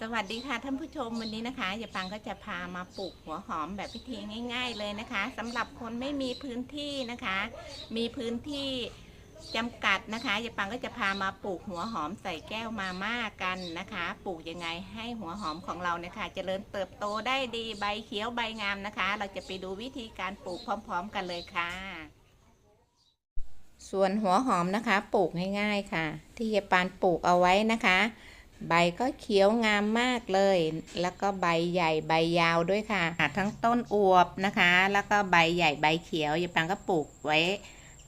สวัสดีค่ะท่านผู้ชมวันนี้นะคะยายปังก็จะพามาปลูกหัวหอมแบบพิธีง่าย ๆ เลยนะคะสำหรับคนไม่มีพื้นที่นะคะ มีพื้นที่จำกัดนะคะยายปังก็จะพามาปลูกหัวหอมใส่แก้วมาม่ากันนะคะ ปลูกยังไงให้หัวหอมของเราเนี่ยค่ะเจริญเติบโตได้ดีใบเขียวใบงามนะคะ เราจะไปดูวิธีการปลูกพร้อม ๆ กันเลยค่ะส่วนหัวหอมนะคะ ปลูกง่าย ๆค่ะ ที่ยายปานปลูกเอาไว้นะคะ ใบก็เขียวงามมากเลย แล้วก็ใบใหญ่ใบยาวด้วยค่ะ ทั้งต้นอวบนะคะ แล้วก็ใบใหญ่ใบเขียวยายปังก็ปลูกไว้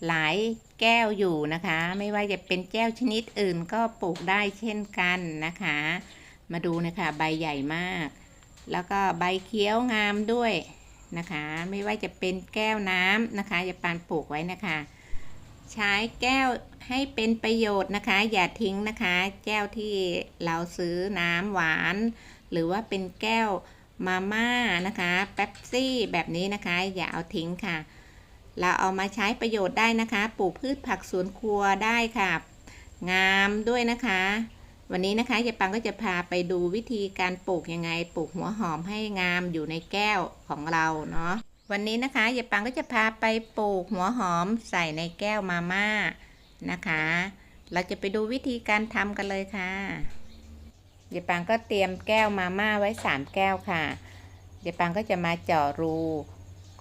หลายแก้วอยู่นะคะ ไม่ว่าจะเป็นแก้วชนิดอื่นก็ปลูกได้เช่นกันนะคะ มาดูนะคะใบใหญ่มาก แล้วก็ใบเขียวงามด้วยนะคะ ไม่ว่าจะเป็นแก้วน้ำนะคะยายปานปลูกไว้นะคะ ใช้แก้วให้เป็นประโยชน์นะคะ อย่าทิ้งนะคะ แก้วที่เราซื้อน้ำหวาน หรือว่าเป็นแก้วมาม่านะคะเป๊ปซี่แบบนี้นะคะ อย่าเอาทิ้งค่ะ เราเอามาใช้ประโยชน์ได้นะคะ ปลูกพืชผักสวนครัวได้ค่ะ งามด้วยนะคะ วันนี้นะคะยายปังก็จะพาไปดูวิธีการปลูกยังไง ปลูกหัวหอมให้งามอยู่ในแก้วของเราเนาะ วันนี้นะคะยายปังก็จะพาไปปลูกหัวหอมใส่ในแก้วมาม่านะคะ เราจะไปดูวิธีการทำกันเลยค่ะยายปังก็เตรียมแก้วมาม่าไว้สามแก้วค่ะยายปังก็จะมาเจาะรู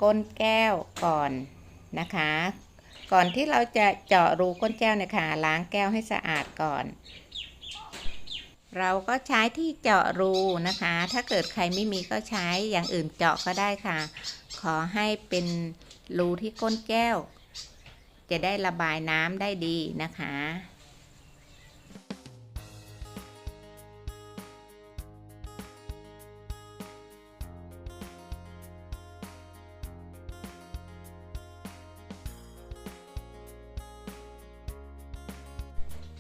ก้นแก้วก่อนนะคะ ก่อนที่เราจะเจาะรูก้นแก้วเนี่ยค่ะล้างแก้วให้สะอาดก่อน เราก็ใช้ที่เจาะรูนะคะ ถ้าเกิดใครไม่มีก็ใช้อย่างอื่นเจาะก็ได้ค่ะ ขอให้เป็นรูที่ก้นแก้ว จะได้ระบายน้ำได้ดีนะคะ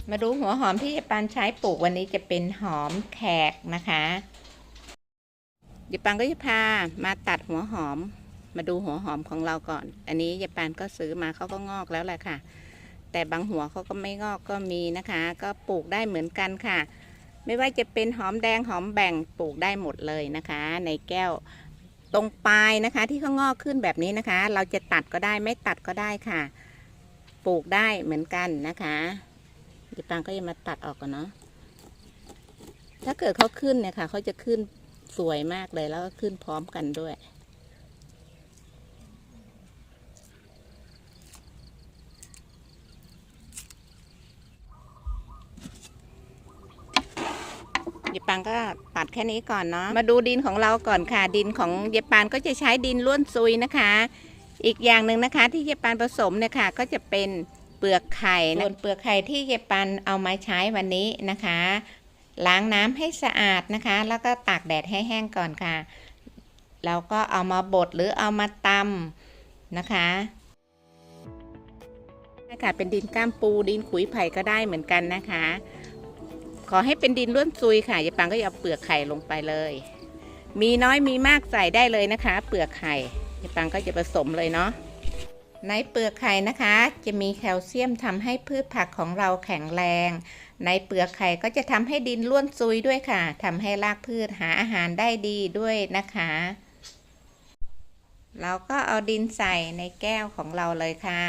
มาดูหัวหอมที่ยายปันใช้ปลูกวันนี้จะเป็นหอมแขกนะคะยายปันก็จะพามาตัดหัวหอม มาดูหัวหอมของเราก่อน อันนี้ยายปานก็ซื้อมาเขาก็งอกแล้วแหละค่ะ แต่บางหัวเขาก็ไม่งอกก็มีนะคะ ก็ปลูกได้เหมือนกันค่ะ ไม่ว่าจะเป็นหอมแดงหอมแบ่งปลูกได้หมดเลยนะคะ ในแก้วตรงปลายนะคะ ที่เขางอกขึ้นแบบนี้นะคะ เราจะตัดก็ได้ไม่ตัดก็ได้ค่ะ ปลูกได้เหมือนกันนะคะยายปานก็จะมาตัดออกก่อนเนาะถ้าเกิดเขาขึ้นเนี่ยค่ะเขาจะขึ้นสวยมากเลยแล้วก็ขึ้นพร้อมกันด้วย ก็ตัดแค่นี้ก่อนเนาะมาดูดินของเราก่อนค่ะ ดินของยายปานก็จะใช้ดินล้วนซุยนะคะ อีกอย่างหนึ่งนะคะ ที่ยายปานผสมเนี่ยค่ะ ก็จะเป็นเปลือกไข่ส่วนเปลือกไข่ที่ยายปานเอามาใช้วันนี้นะคะ ล้างน้ำให้สะอาดนะคะ แล้วก็ตากแดดให้แห้งก่อนค่ะแล้วก็เอามาบดหรือเอามาตำนะคะค่ะเป็นดินก้ามปูดินขุยไผ่ก็ได้เหมือนกันนะคะ ขอให้เป็นดินล้วนซุยค่ะยายปังก็จะเอาเปลือกไข่ลงไปเลย มีน้อยมีมากใส่ได้เลยนะคะ เปลือกไข่ยายปังก็จะผสมเลยเนาะในเปลือกไข่นะคะ จะมีแคลเซียมทำให้พืชผักของเราแข็งแรง ในเปลือกไข่ก็จะทำให้ดินล้วนซุยด้วยค่ะทำให้รากพืชหาอาหารได้ดีด้วยนะคะ เราก็เอาดินใส่ในแก้วของเราเลยค่ะ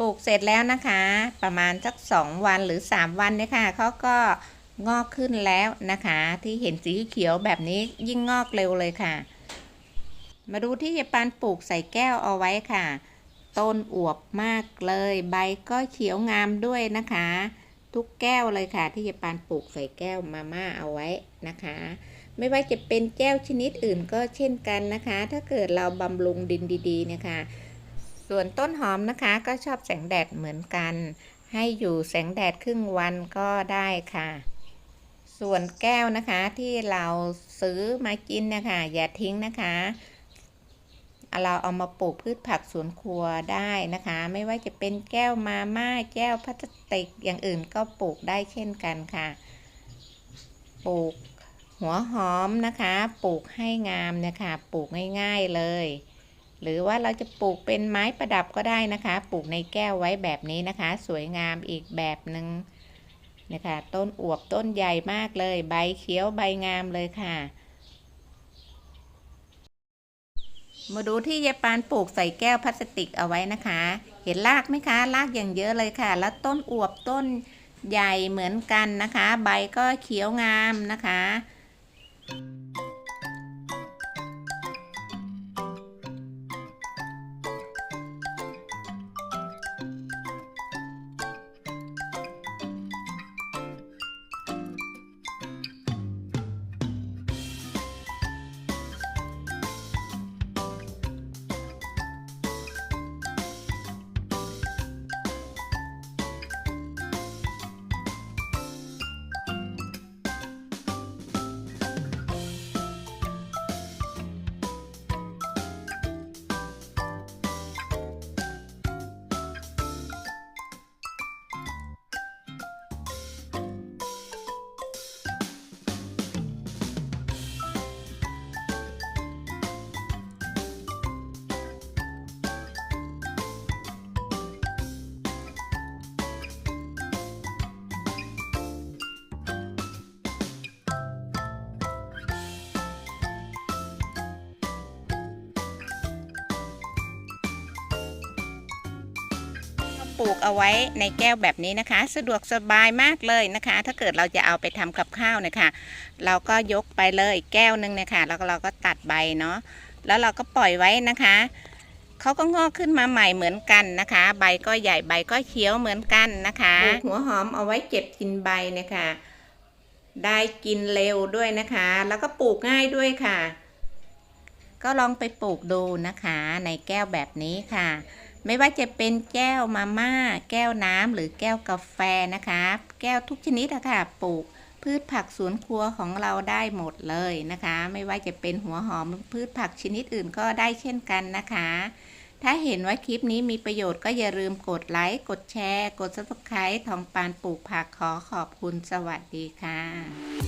ปลูกเสร็จแล้วนะคะ ประมาณสักสองวันหรือสามวันเนี่ยค่ะเขาก็งอกขึ้นแล้วนะคะ ที่เห็นสีเขียวแบบนี้ยิ่งงอกเร็วเลยค่ะ มาดูที่ยายปานปลูกใส่แก้วเอาไว้ค่ะ ต้นอวบมากเลย ใบก็เขียวงามด้วยนะคะ ทุกแก้วเลยค่ะ ที่ยายปานปลูกใส่แก้วมาม่าเอาไว้นะคะ ไม่ว่าจะเป็นแก้วชนิดอื่นก็เช่นกันนะคะ ถ้าเกิดเราบำรุงดินดีๆ เนี่ยค่ะ ส่วนต้นหอมนะคะก็ชอบแสงแดดเหมือนกัน ให้อยู่แสงแดดครึ่งวันก็ได้ค่ะ ส่วนแก้วนะคะที่เราซื้อมากินนะคะ อย่าทิ้งนะคะ เราเอามาปลูกพืชผักสวนครัวได้นะคะ ไม่ว่าจะเป็นแก้วมาม่าแก้วพลาสติกอย่างอื่นก็ปลูกได้เช่นกันค่ะ ปลูกหัวหอมนะคะ ปลูกให้งามนะคะ ปลูกง่าย ๆเลย หรือว่าเราจะปลูกเป็นไม้ประดับก็ได้นะคะ ปลูกในแก้วไว้แบบนี้นะคะ สวยงามอีกแบบหนึ่งนะคะต้นอวบต้นใหญ่มากเลย ใบเขียวใบงามเลยค่ะ มาดูที่ยายปานปลูกใส่แก้วพลาสติกเอาไว้นะคะ เห็นรากไหมคะรากอย่างเยอะเลยค่ะ แล้วต้นอวบต้นใหญ่เหมือนกันนะคะ ใบก็เขียวงามนะคะ ปลูกเอาไว้ในแก้วแบบนี้นะคะ สะดวกสบายมากเลยนะคะ ถ้าเกิดเราจะเอาไปทำกับข้าวนี่ยค่ะเราก็ยกไปเลยแก้วหนึงนี่ยค่ะแล้วเราก็ตัดใบเนาะแล้วเราก็ปล่อยไว้นะคะเขาก็งอกขึ้นมาใหม่เหมือนกันนะคะ ใบก็ใหญ่ใบก็เขียวเหมือนกันนะคะปลูกหัวหอมเอาไว้เก็บกินใบนี่ยค่ะได้กินเร็วด้วยนะคะ แล้วก็ปลูกง่ายด้วยค่ะ ก็ลองไปปลูกดูนะคะ ในแก้วแบบนี้ค่ะ ไม่ว่าจะเป็นแก้วมาม่า แก้วน้ำหรือแก้วกาแฟนะคะ แก้วทุกชนิดอะค่ะปลูกพืชผักสวนครัวของเราได้หมดเลยนะคะ ไม่ว่าจะเป็นหัวหอมพืชผักชนิดอื่นก็ได้เช่นกันนะคะ ถ้าเห็นว่าคลิปนี้มีประโยชน์ก็อย่าลืมกดไลค์กดแชร์ กด subscribe ทองปานปลูกผักขอขอบคุณสวัสดีค่ะ